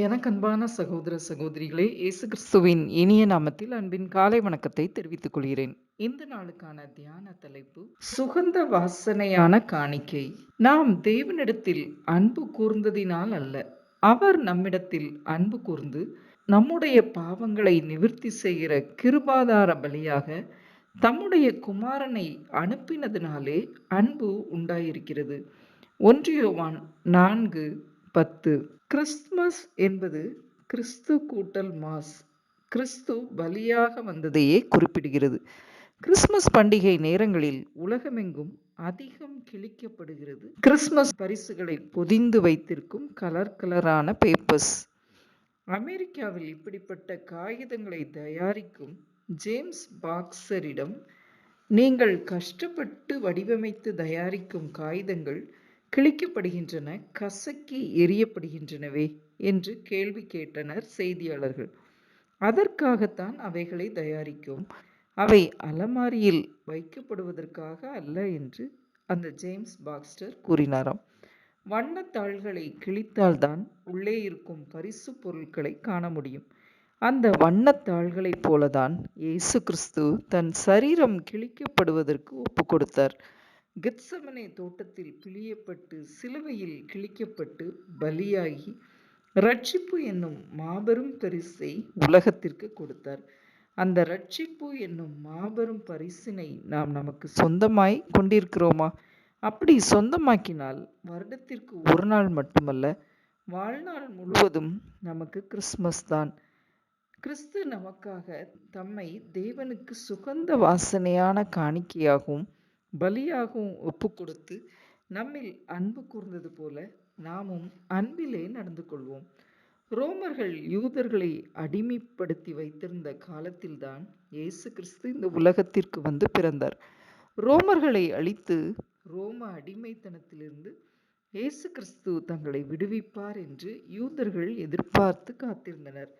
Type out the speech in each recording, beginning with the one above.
எனக்கு அன்பான சகோதர சகோதரிகளே இயேசு கிறிஸ்துவின் இனிய நாமத்தில் அன்பின் காலை வணக்கத்தை தெரிவித்துக் கொள்கிறேன். இந்த நாளுக்கான தியான தலைப்பு சுகந்த வாசனையான காணிக்கை. நாம் தேவனிடத்தில் அன்பு கூர்ந்ததினால் அல்ல. அவர் நம்மிடத்தில் அன்பு கூர்ந்து நம்முடைய பாவங்களை நிவிர்த்தி செய்கிற கிருபாதார பலியாக தம்முடைய குமாரனை அனுப்பினதினாலே அன்பு உண்டாயிருக்கிறது. ஒன்றியோவான் நான்கு பத்து. கிறிஸ்துமஸ் என்பது கிறிஸ்து கூட்டல் மாஸ். கிறிஸ்து பலியாக வந்ததையே குறிப்பிடுகிறது. கிறிஸ்துமஸ் பண்டிகை நேரங்களில் உலகமெங்கும் அதிகம் கிழிக்கப்படுகிறது. கிறிஸ்துமஸ் பரிசுகளை பொதிந்து வைத்திருக்கும் கலர் கலரான பேப்பர்ஸ் அமெரிக்காவில் இப்படிப்பட்ட காகிதங்களை தயாரிக்கும் ஜேம்ஸ் பாக்ஸரிடம் நீங்கள் கஷ்டப்பட்டு வடிவமைத்து தயாரிக்கும் காகிதங்கள் கிழிக்கப்படுகின்றன கசக்கி எரியப்படுகின்றனவே என்று கேள்வி கேட்டனர் செய்தியாளர்கள். அதற்காகத்தான் அவைகளை தயாரிக்கும். அவை அலமாரியில் வைக்கப்படுவதற்காக அல்ல என்று அந்த ஜேம்ஸ் பாக்ஸ்டர் கூறினாராம். வண்ணத்தாள்களை கிழித்தால்தான் உள்ளே இருக்கும் பரிசு பொருட்களை காண முடியும். அந்த வண்ணத்தாள்களைப் போலதான் இயேசு கிறிஸ்து தன் சரீரம் கிழிக்கப்படுவதற்கு ஒப்பு கொடுத்தார். கெத்சமனை தோட்டத்தில் பிழியப்பட்டு சிலுவையில் கிழிக்கப்பட்டு பலியாகி ரட்சிப்பு என்னும் மாபெரும் பரிசை உலகத்திற்கு கொடுத்தார். அந்த ரட்சிப்பு என்னும் மாபெரும் பரிசினை நாம் நமக்கு சொந்தமாய் கொண்டிருக்கிறோமா? அப்படி சொந்தமாக்கினால் வருடத்திற்கு ஒரு நாள் மட்டுமல்ல வாழ்நாள் முழுவதும் நமக்கு கிறிஸ்மஸ் தான். கிறிஸ்து நமக்காக தம்மை தேவனுக்கு சுகந்த வாசனையான காணிக்கையாகவும் பலியாகவும் ஒப்பு கொடுத்து நம்மில் அன்பு கூர்ந்தது போல நாமும் அன்பிலே நடந்து கொள்வோம். ரோமர்கள் யூதர்களை அடிமைப்படுத்தி வைத்திருந்த காலத்தில்தான் இயேசு கிறிஸ்து இந்த உலகத்திற்கு வந்து பிறந்தார். ரோமர்களை அழித்து ரோம அடிமைத்தனத்திலிருந்து இயேசு கிறிஸ்து தங்களை விடுவிப்பார் என்று யூதர்கள் எதிர்பார்த்து காத்திருந்தனர்.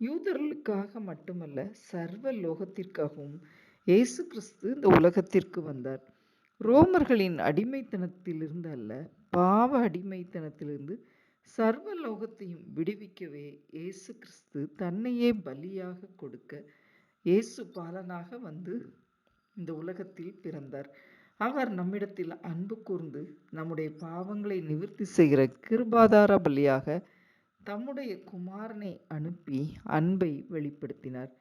யூதர்களுக்காக மட்டுமல்ல சர்வ லோகத்திற்காகவும் இயேசு கிறிஸ்து இந்த உலகத்திற்கு வந்தார். ரோமர்களின் அடிமைத்தனத்திலிருந்து அல்ல பாவ அடிமைத்தனத்திலிருந்து சர்வ லோகத்தையும் விடுவிக்கவே இயேசு கிறிஸ்து தன்னையே பலியாக கொடுக்க இயேசு பாலனாக வந்து இந்த உலகத்தில் பிறந்தார். அவர் நம்மிடத்தில் அன்பு கூர்ந்து நம்முடைய பாவங்களை நிவர்த்தி செய்கிற கிருபாதார பலியாக தம்முடைய குமாரனை அனுப்பி அன்பை வெளிப்படுத்தினார்.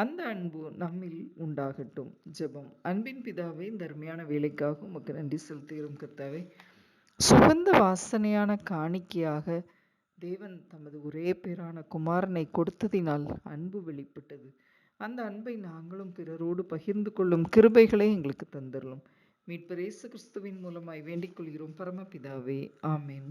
அந்த அன்பு நம்மில் உண்டாகட்டும். ஜெபம். அன்பின் பிதாவை இந்த அருமையான வேலைக்காக உமக்கு நன்றி செலுத்துகிறோம் கர்த்தாவை. சுகந்த வாசனையான காணிக்கையாக தேவன் தமது ஒரே பேரான குமாரனை கொடுத்ததினால் அன்பு வெளிப்பட்டது. அந்த அன்பை நாங்களும் பிறரோடு பகிர்ந்து கொள்ளும் கிருபைகளை எங்களுக்கு தந்துள்ளோம் மீட்பர் இயேசு கிறிஸ்துவின் மூலமாய் வேண்டிக் கொள்கிறோம் பரமபிதாவே. ஆமேன்.